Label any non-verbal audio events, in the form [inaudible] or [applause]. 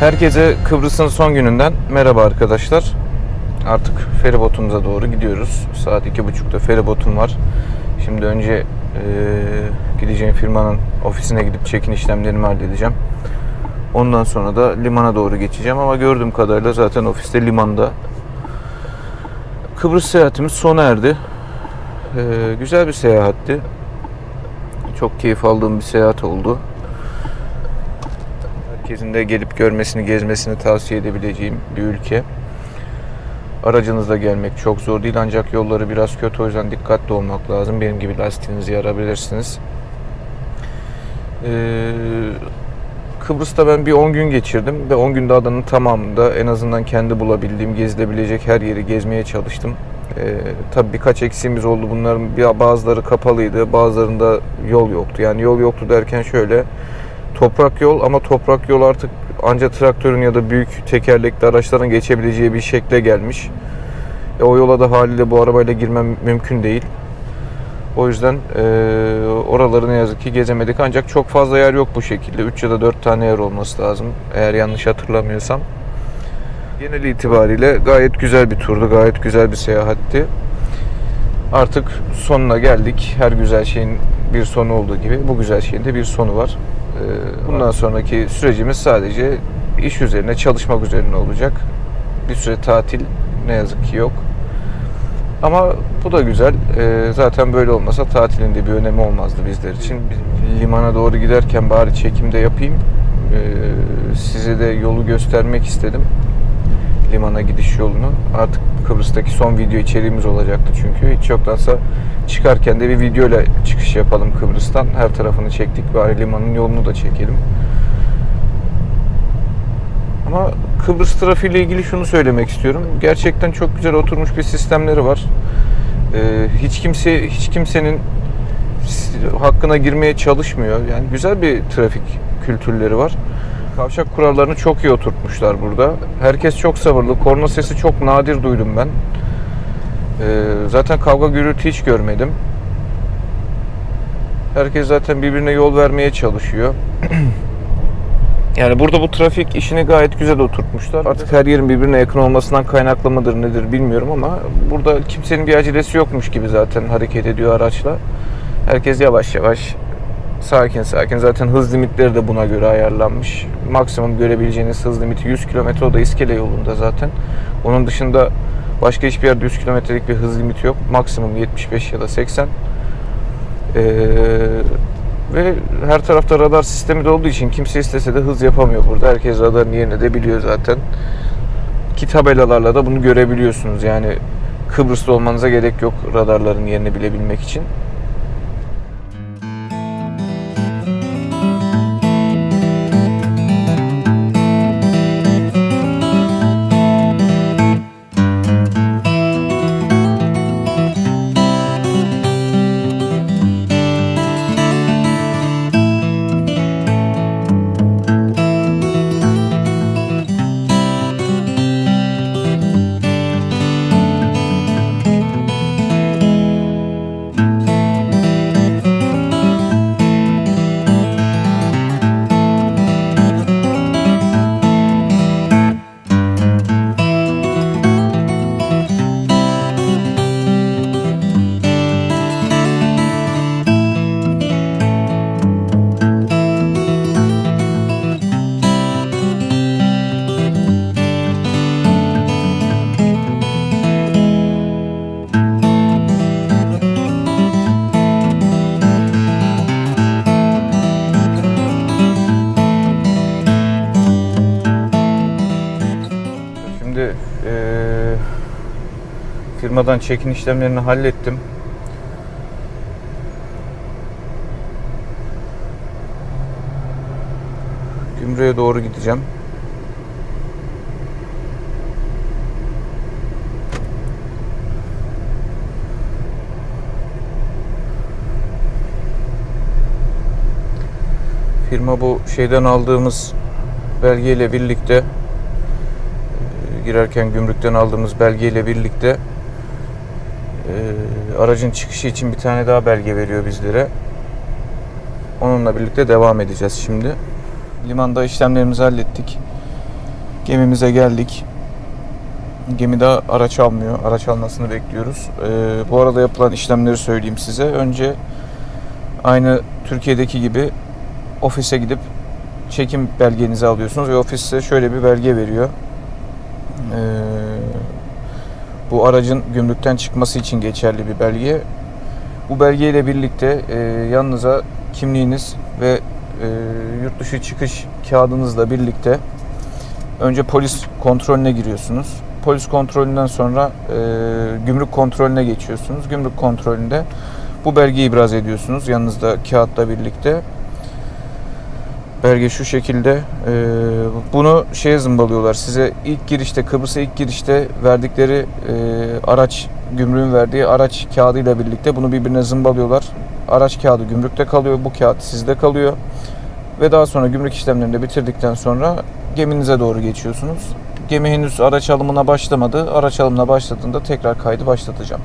Herkese Kıbrıs'ın son gününden merhaba arkadaşlar. Artık feribotumuza doğru gidiyoruz. Saat iki buçukta feribotum var. Şimdi önce eee, gideceğim firmanın ofisine gidip çekin işlemlerimi halledeceğim. Ondan sonra da limana doğru geçeceğim ama gördüğüm kadarıyla zaten ofiste limanda. Kıbrıs seyahatimiz sona erdi. Eee, güzel bir seyahatti. Çok keyif aldığım bir seyahat oldu. Herkesin de gelip görmesini, gezmesini tavsiye edebileceğim bir ülke. Aracınızla gelmek çok zor değil ancak yolları biraz kötü o yüzden dikkatli olmak lazım. Benim gibi lastiğinizi yarabilirsiniz. Ee, Kıbrıs'ta ben bir 10 gün geçirdim ve 10 günde adanın tamamında en azından kendi bulabildiğim, gezilebilecek her yeri gezmeye çalıştım. Ee, tabii birkaç eksiğimiz oldu. Bunların bazıları kapalıydı, bazılarında yol yoktu. Yani yol yoktu derken şöyle, toprak yol ama toprak yol artık ancak traktörün ya da büyük tekerlekli araçların geçebileceği bir şekle gelmiş. E, o yola da haliyle bu arabayla girmem mümkün değil. O yüzden e, oraları ne yazık ki gezemedik. Ancak çok fazla yer yok bu şekilde. 3 ya da 4 tane yer olması lazım. Eğer yanlış hatırlamıyorsam. Genel itibariyle gayet güzel bir turdu. Gayet güzel bir seyahatti. Artık sonuna geldik. Her güzel şeyin bir sonu olduğu gibi bu güzel şeyin de bir sonu var. Ee, Bundan sonraki sürecimiz sadece iş üzerine, çalışmak üzerine olacak. Bir süre tatil ne yazık ki yok. Ama bu da güzel. Ee, Zaten böyle olmasa tatilin de bir önemi olmazdı bizler için. Limana doğru giderken bari çekimde yapayım. Ee, Size de yolu göstermek istedim. Limana gidiş yolunu. Artık Kıbrıs'taki son video içeriğimiz olacaktı çünkü. Hiç yoktansa çıkarken de bir videoyla çıkış yapalım Kıbrıs'tan. Her tarafını çektik. Bari limanın yolunu da çekelim. Ama Kıbrıs trafiğiyle ilgili şunu söylemek istiyorum. Gerçekten çok güzel oturmuş bir sistemleri var. Ee, hiç kimse hiç kimsenin hakkına girmeye çalışmıyor. Yani güzel bir trafik kültürleri var. Kavşak kurallarını çok iyi oturtmuşlar burada. Herkes çok sabırlı. Korna sesi çok nadir duydum ben. Ee, zaten kavga gürültü hiç görmedim. Herkes zaten birbirine yol vermeye çalışıyor. [clears throat] Yani burada bu trafik işini gayet güzel oturtmuşlar. Artık her yerin birbirine yakın olmasından kaynaklı mıdır nedir bilmiyorum ama burada kimsenin bir acelesi yokmuş gibi zaten hareket ediyor araçla. Herkes yavaş yavaş sakin sakin. Zaten hız limitleri de buna göre ayarlanmış. Maksimum görebileceğiniz hız limiti 100 km o da iskele yolunda zaten. Onun dışında başka hiçbir yerde 100 kilometrelik bir hız limiti yok. Maksimum 75 ya da 80. Ee, ve her tarafta radar sistemi de olduğu için kimse istese de hız yapamıyor burada. Herkes radarın yerini de biliyor zaten. Ki tabelalarla da bunu görebiliyorsunuz. Yani Kıbrıs'ta olmanıza gerek yok radarların yerini bilebilmek için. Firmadan çekin işlemlerini hallettim. Gümrüğe doğru gideceğim. Firma bu şeyden aldığımız belgeyle birlikte e, girerken gümrükten aldığımız belgeyle birlikte e, aracın çıkışı için bir tane daha belge veriyor bizlere. Onunla birlikte devam edeceğiz şimdi. Limanda işlemlerimizi hallettik. Gemimize geldik. Gemide araç almıyor. Araç almasını bekliyoruz. Ee, bu arada yapılan işlemleri söyleyeyim size. Önce aynı Türkiye'deki gibi ofise gidip çekim belgenizi alıyorsunuz ve ofis size şöyle bir belge veriyor. Ee, bu aracın gümrükten çıkması için geçerli bir belge. Bu belgeyle birlikte e, yanınıza kimliğiniz ve e, yurt dışı çıkış kağıdınızla birlikte önce polis kontrolüne giriyorsunuz. Polis kontrolünden sonra e, gümrük kontrolüne geçiyorsunuz. Gümrük kontrolünde bu belgeyi ibraz ediyorsunuz yanınızda kağıtla birlikte. Belge şu şekilde. e, bunu şeye zımbalıyorlar. Size ilk girişte Kıbrıs'a ilk girişte verdikleri e, araç gümrüğün verdiği araç kağıdıyla birlikte bunu birbirine zımbalıyorlar. Araç kağıdı gümrükte kalıyor. Bu kağıt sizde kalıyor. Ve daha sonra gümrük işlemlerini de bitirdikten sonra geminize doğru geçiyorsunuz. Gemi henüz araç alımına başlamadı. Araç alımına başladığında tekrar kaydı başlatacağım.